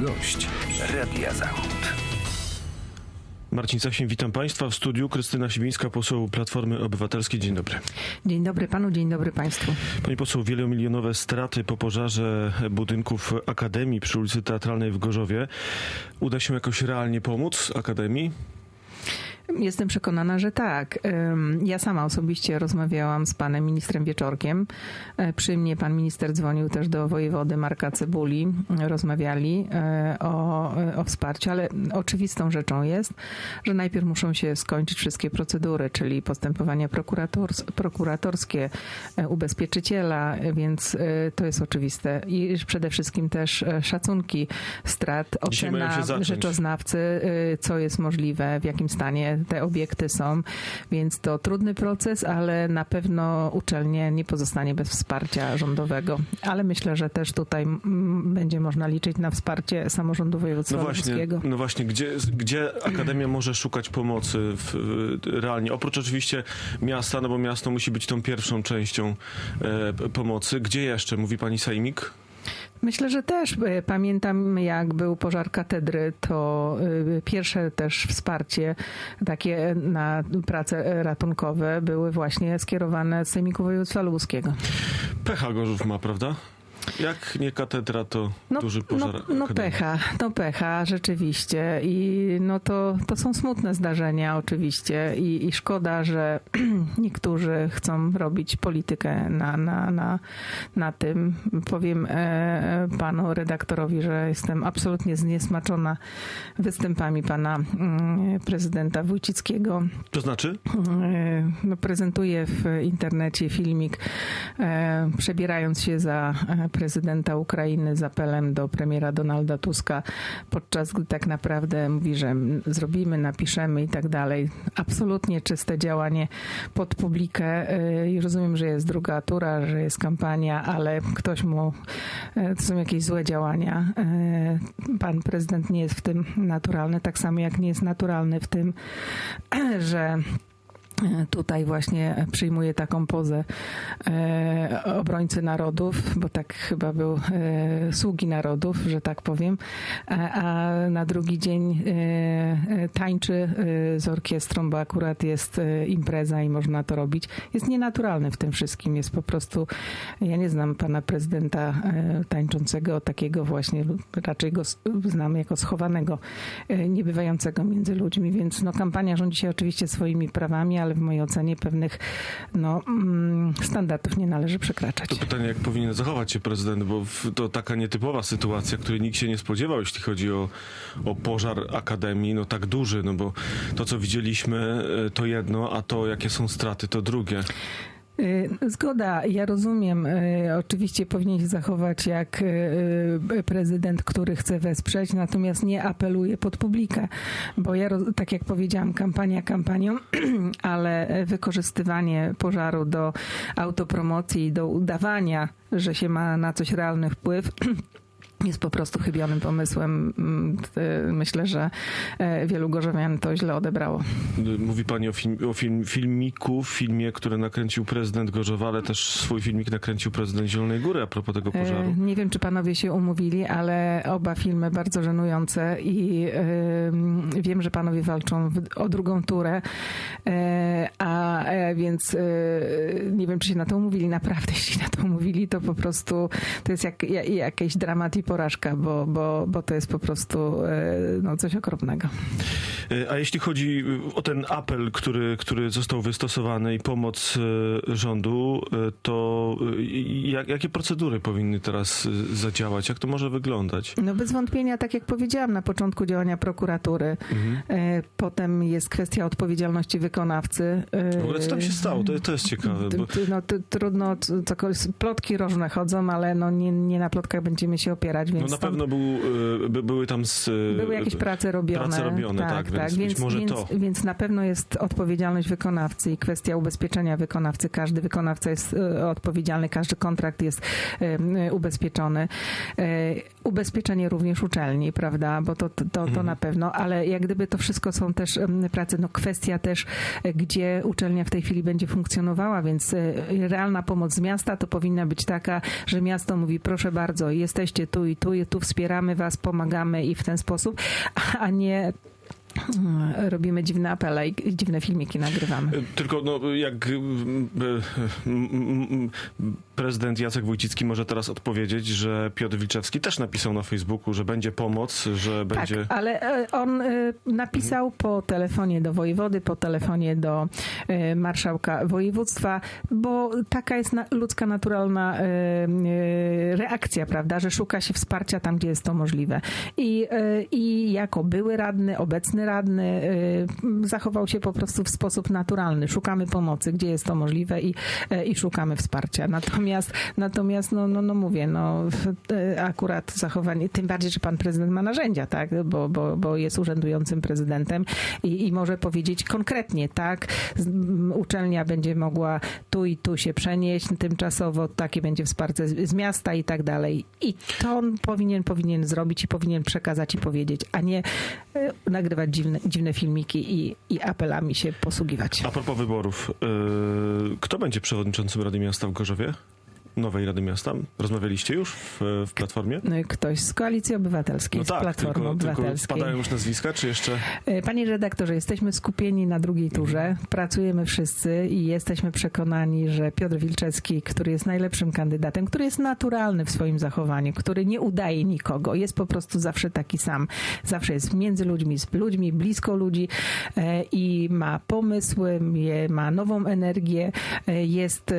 gość Radia Zachód. Marcin Sasin, witam Państwa w studiu. Krystyna Sibińska, poseł Platformy Obywatelskiej. Dzień dobry. Dzień dobry panu, dzień dobry państwu. Pani poseł, wielomilionowe straty po pożarze budynków Akademii przy ulicy Teatralnej w Gorzowie. Uda się jakoś realnie pomóc Akademii? Jestem przekonana, że tak. Ja sama osobiście rozmawiałam z panem ministrem Wieczorkiem. E, Przy mnie pan minister dzwonił też do wojewody Marka Cebuli. Rozmawiali e, o, o wsparciu, ale oczywistą rzeczą jest, że najpierw muszą się skończyć wszystkie procedury, czyli postępowania prokurators- prokuratorskie, e, ubezpieczyciela, e, więc e, to jest oczywiste. I przede wszystkim też e, szacunki strat, ocena rzeczoznawcy, co jest możliwe, w jakim stanie te obiekty są, więc to trudny proces, ale na pewno uczelnie nie pozostanie bez wsparcia rządowego. Ale myślę, że też tutaj będzie można liczyć na wsparcie samorządu województwa No właśnie, no właśnie gdzie, gdzie Akademia może szukać pomocy w, realnie? Oprócz oczywiście miasta, no bo miasto musi być tą pierwszą częścią e, pomocy. Gdzie jeszcze? Mówi pani Sejmik? Myślę, że też pamiętam, jak był pożar katedry, to e, pierwsze też wsparcie takie na prace ratunkowe były właśnie skierowane z Sejmiku Województwa Lubuskiego. Pecha Gorzów ma, prawda? Jak nie katedra, to No, duży pożar no, no pecha, no pecha, rzeczywiście. I no to, to są smutne zdarzenia oczywiście i, i szkoda, że niektórzy chcą robić politykę na, na, na, na tym. Powiem e, panu redaktorowi, że jestem absolutnie zniesmaczona występami pana mm, prezydenta Wójcickiego. To znaczy? E, no, prezentuje w internecie filmik, e, przebierając się za e, prezydenta Ukrainy z apelem do premiera Donalda Tuska, podczas gdy tak naprawdę mówi, że zrobimy, napiszemy i tak dalej. Absolutnie czyste działanie pod publikę i rozumiem, że jest druga tura, że jest kampania, ale ktoś mu, e, to są jakieś złe działania. E, Pan prezydent nie jest w tym naturalny, tak samo jak nie jest naturalny w tym, że tutaj właśnie przyjmuje taką pozę e, obrońcy narodów, bo tak chyba był e, sługi narodów, że tak powiem, a, a na drugi dzień e, e, tańczy e, z orkiestrą, bo akurat jest e, impreza i można to robić. Jest nienaturalny w tym wszystkim, jest po prostu, ja nie znam pana prezydenta tańczącego, takiego właśnie, raczej go znam jako schowanego, niebywającego między ludźmi, więc no, kampania rządzi się oczywiście swoimi prawami, ale w mojej ocenie pewnych no, mm, standardów nie należy przekraczać. To pytanie, jak powinien zachować się prezydent, bo to taka nietypowa sytuacja, której nikt się nie spodziewał, jeśli chodzi o, o pożar Akademii, no tak duży, no bo to, co widzieliśmy, e, to jedno, a to, jakie są straty, to drugie. Y, Zgoda, ja rozumiem. y, Oczywiście powinien się zachować jak y, prezydent, który chce wesprzeć, natomiast nie apeluje pod publikę, bo ja, tak jak powiedziałam, kampania kampanią, ale wykorzystywanie pożaru do autopromocji, do udawania, że się ma na coś realny wpływ. Jest po prostu chybionym pomysłem. Mm, Myślę, że e, wielu gorzowian to źle odebrało. Mówi pani o, film, o film, filmiku, filmie, który nakręcił prezydent Gorzowa, ale też swój filmik nakręcił prezydent Zielonej Góry a propos tego E, pożaru. Nie wiem, czy panowie się umówili, ale oba filmy bardzo żenujące i wiem, że panowie walczą o drugą turę, e, a więc nie wiem, czy się na to umówili. Naprawdę, jeśli na to umówili, to po prostu to jest jak, ja- jakiś dramat i porażka, bo, bo, bo to jest po prostu e, no, coś okropnego. E, A jeśli chodzi o ten apel, który, który został wystosowany i pomoc e, rządu, to jak, jakie procedury powinny teraz zadziałać? Jak to może wyglądać? No bez wątpienia, tak jak powiedziałam na początku działania prokuratury, Mhm. potem jest kwestia odpowiedzialności wykonawcy. W ogóle co tam się stało? To, to jest ciekawe. Bo... No, trudno, plotki różne chodzą, ale no nie, nie na plotkach będziemy się opierać, więc No na pewno był, e, by, były tam z, e, były jakieś prace robione. prace robione, tak, więc być może więc, to. Więc na pewno jest odpowiedzialność wykonawcy i kwestia ubezpieczenia wykonawcy. Każdy wykonawca jest e, odpowiedzialny, każdy kontrakt jest ubezpieczony. Ubezpieczenie również uczelni, prawda, bo to, to, to Mhm. na pewno, ale jak gdyby to wszystko są też prace, no kwestia też, gdzie uczelnia w tej chwili będzie funkcjonowała, więc realna pomoc z miasta to powinna być taka, że miasto mówi, proszę bardzo, jesteście tu i tu, i tu wspieramy was, pomagamy i w ten sposób, a nie mm, robimy dziwne apele i dziwne filmiki nagrywamy. Tylko no, jak mm, mm, prezydent Jacek Wójcicki może teraz odpowiedzieć, że Piotr Wilczewski też napisał na Facebooku, że będzie pomoc, że będzie... Tak, ale e, on e, napisał po telefonie do wojewody, po telefonie do e, marszałka województwa, bo taka jest ludzka, naturalna reakcja, prawda, że szuka się wsparcia tam, gdzie jest to możliwe. I, i jako były radny, obecny radny zachował się po prostu w sposób naturalny. Szukamy pomocy, gdzie jest to możliwe i, i szukamy wsparcia. Natomiast, natomiast no, no, no mówię, no e, akurat zachowanie, tym bardziej, że pan prezydent ma narzędzia, tak, bo, bo, bo jest urzędującym prezydentem i, i może powiedzieć konkretnie, tak, uczelnia będzie mogła tu i tu się przenieść tymczasowo, takie będzie wsparcie z, z miasta i tak dalej. I to on powinien, powinien zrobić i powinien przekazać i powiedzieć, a nie e, nagrywać dziwne, dziwne filmiki i, i apelami się posługiwać. A propos wyborów, yy, kto będzie przewodniczącym Rady Miasta w Gorzowie? Nowej Rady Miasta? Rozmawialiście już w, w Platformie? Ktoś z Koalicji Obywatelskiej, No z tak, Platformy tylko, tylko Obywatelskiej. padają już nazwiska, czy jeszcze... E, Panie redaktorze, jesteśmy skupieni na drugiej turze, pracujemy wszyscy i jesteśmy przekonani, że Piotr Wilczewski, który jest najlepszym kandydatem, który jest naturalny w swoim zachowaniu, który nie udaje nikogo, jest po prostu zawsze taki sam. Zawsze jest między ludźmi, z ludźmi, blisko ludzi e, i ma pomysły, ma nową energię, e, jest,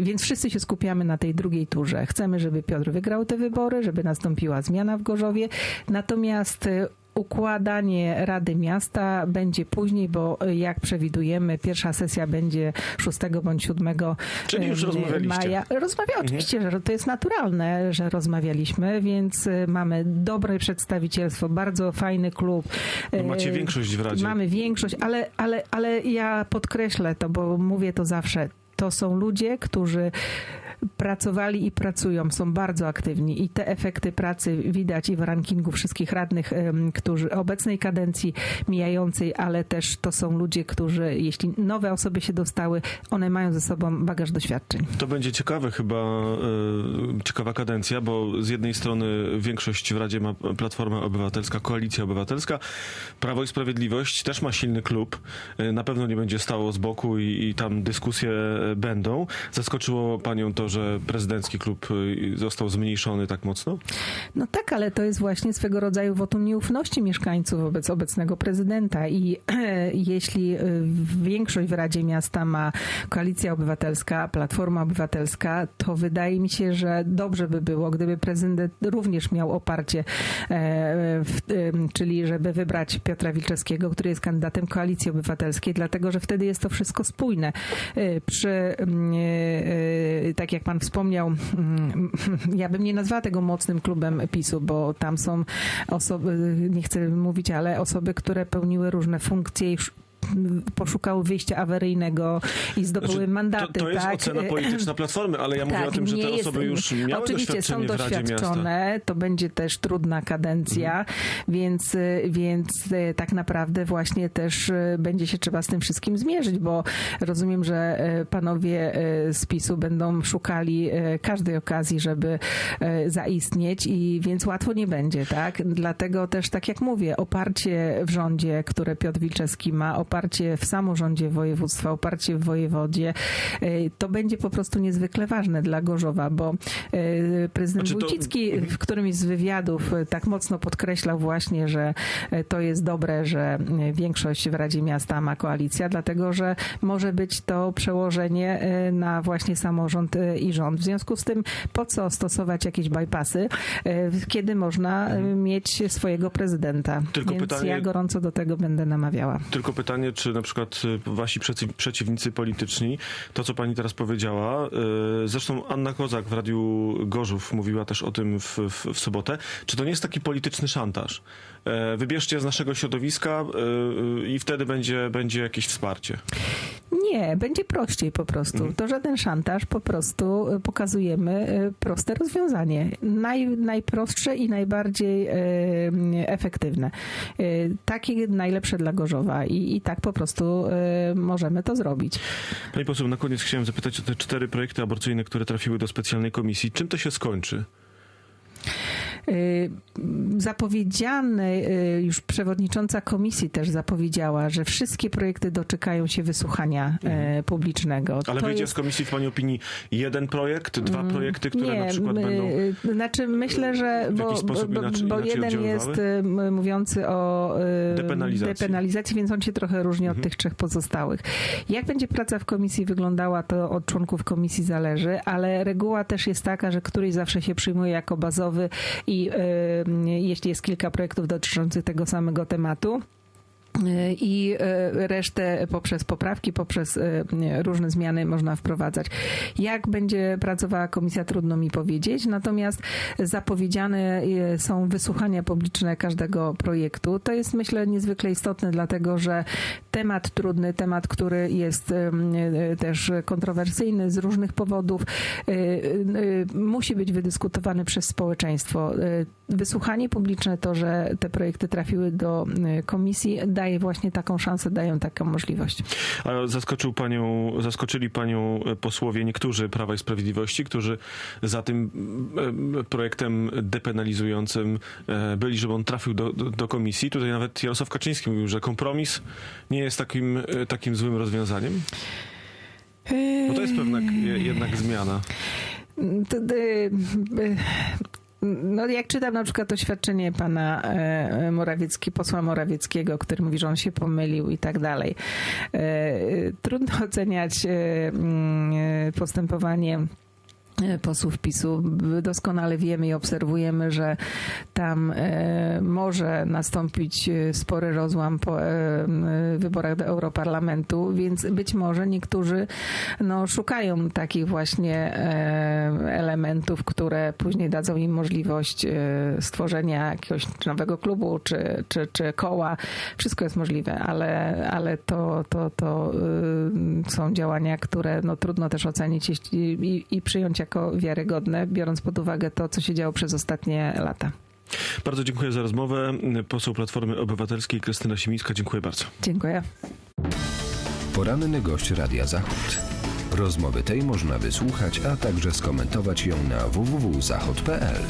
więc wszyscy się skupiamy na tej drugiej turze. Chcemy, żeby Piotr wygrał te wybory, żeby nastąpiła zmiana w Gorzowie, natomiast e, Układanie Rady Miasta będzie później, bo e, jak przewidujemy, pierwsza sesja będzie 6 bądź 7 Czyli już rozmawialiście. maja. Rozmawiam, oczywiście, że to jest naturalne, że rozmawialiśmy, więc mamy dobre przedstawicielstwo, bardzo fajny klub. No macie większość w Radzie. Mamy większość, ale, ale, ale ja podkreślę to, bo mówię to zawsze. To są ludzie, którzy pracowali i pracują, są bardzo aktywni i te efekty pracy widać i w rankingu wszystkich radnych, którzy obecnej kadencji mijającej, ale też to są ludzie, którzy, jeśli nowe osoby się dostały, one mają ze sobą bagaż doświadczeń. To będzie ciekawe chyba, e, ciekawa kadencja, bo z jednej strony większość w Radzie ma Platforma Obywatelska, Koalicja Obywatelska, Prawo i Sprawiedliwość też ma silny klub, E, na pewno nie będzie stało z boku i, i tam dyskusje e, będą. Zaskoczyło panią to, że prezydencki klub e, został zmniejszony tak mocno? No tak, ale to jest właśnie swego rodzaju wotum nieufności mieszkańców wobec obecnego prezydenta i jeśli y, większość w Radzie Miasta ma Koalicja Obywatelska, Platforma Obywatelska, to wydaje mi się, że dobrze by było, gdyby prezydent również miał oparcie, e, w, em, czyli żeby wybrać Piotra Wilczewskiego, który jest kandydatem Koalicji Obywatelskiej, dlatego że wtedy jest to wszystko spójne. Przy, mm, tak jak pan wspomniał, mm, ja bym nie nazwała tego mocnym klubem PiSu, bo tam są osoby, nie chcę mówić, ale osoby, które pełniły różne funkcje i poszukały wyjścia awaryjnego i zdobyły Znaczy, mandaty. to, to jest tak? ocena polityczna Platformy, ale ja mówię o tym, że te jest- osoby już miały Oczywiście są. Mhm. doświadczone, to będzie też trudna kadencja, więc, y, więc y, tak naprawdę właśnie też y, będzie się trzeba z tym wszystkim zmierzyć, bo rozumiem, że y, panowie z PiSu będą szukali każdej okazji, żeby zaistnieć i więc łatwo nie będzie, tak? Dlatego też, tak jak mówię, oparcie w rządzie, które Piotr Wilczewski ma, oparcie w samorządzie województwa, oparcie w wojewodzie, y, to będzie po prostu niezwykle ważne dla Gorzowa, bo y, prezydent Znaczy to- Wójcicki Mhm. w którymś z wywiadów y, tak mocno podkreślał właśnie, że to jest dobre, że większość w Radzie Miasta ma koalicja, dlatego że może być to przełożenie na właśnie samorząd i rząd. W związku z tym po co stosować jakieś bypassy, kiedy można y, mieć swojego prezydenta. Mhm. Tylko Więc pytanie- ja gorąco do tego będę namawiała. Tylko pytanie, czy na przykład y, wasi przeci- przeciwnicy polityczni, to co pani teraz powiedziała, y, zresztą Anna Kozak w Radiu Gorzów mówiła też o tym w, w, w sobotę, czy to nie jest taki polityczny szantaż? E, Wybierzcie z naszego środowiska y, i wtedy będzie, będzie jakieś wsparcie. Nie, będzie prościej po prostu. Mhm. To żaden szantaż, po prostu y, pokazujemy y, proste rozwiązanie. Naj, najprostsze i najbardziej y, efektywne. Takie najlepsze dla Gorzowa i, i tak po prostu możemy to zrobić. Pani poseł, na koniec chciałem zapytać o te cztery projekty aborcyjne, które trafiły do specjalnej komisji. Czym to się skończy? Y, Zapowiedziany, y, już przewodnicząca komisji też zapowiedziała, że wszystkie projekty doczekają się wysłuchania y, publicznego. Mhm. Ale To wyjdzie jest- z komisji w pani opinii jeden projekt, dwa projekty, które nie, na przykład my- będą... Znaczy myślę, że bo, sposób inaczej- bo inaczej jeden jest y, mówiący o y, Depenalizacji. depenalizacji, więc on się trochę różni Mhm. od tych trzech pozostałych. Jak będzie praca w komisji wyglądała, to od członków komisji zależy, ale reguła też jest taka, że któryś zawsze się przyjmuje jako bazowy i y, jeśli jest kilka projektów dotyczących tego samego tematu, i e, resztę poprzez poprawki, poprzez e, różne zmiany można wprowadzać. Jak będzie pracowała komisja, trudno mi powiedzieć, natomiast zapowiedziane e, są wysłuchania publiczne każdego projektu. To jest myślę niezwykle istotne, dlatego że temat trudny, temat, który jest e, e, też kontrowersyjny z różnych powodów, e, e, musi być wydyskutowany przez społeczeństwo. E, Wysłuchanie publiczne, to, że te projekty trafiły do e, komisji, daje właśnie taką szansę, dają taką możliwość. A zaskoczył panią, zaskoczyli panią posłowie niektórzy Prawa i Sprawiedliwości, którzy za tym e, projektem depenalizującym e, byli, żeby on trafił do, do, do komisji. Tutaj nawet Jarosław Kaczyński mówił, że kompromis nie jest takim, e, takim złym rozwiązaniem. Bo to jest pewna je- jednak zmiana. No, jak czytam na przykład oświadczenie pana e, Morawiecki, posła Morawieckiego, który mówi, że on się pomylił i tak dalej. E, e, Trudno oceniać e, mm, e, postępowanie e, posłów PiSu. Doskonale wiemy i obserwujemy, że tam e, może nastąpić e, spory rozłam po e, wyborach do Europarlamentu, więc być może niektórzy no, szukają takich właśnie e, elementów, które później dadzą im możliwość e, stworzenia jakiegoś nowego klubu czy, czy, czy koła. Wszystko jest możliwe, ale, ale to, to, to y, są działania, które no, trudno też ocenić i, i przyjąć jako wiarygodne, biorąc pod uwagę to, co się działo przez ostatnie lata. Bardzo dziękuję za rozmowę. Poseł Platformy Obywatelskiej Krystyna Simińska, dziękuję bardzo. Dziękuję. Poranny gość Radia Zachód. Rozmowy tej można wysłuchać, a także skomentować ją na www.zachod.pl.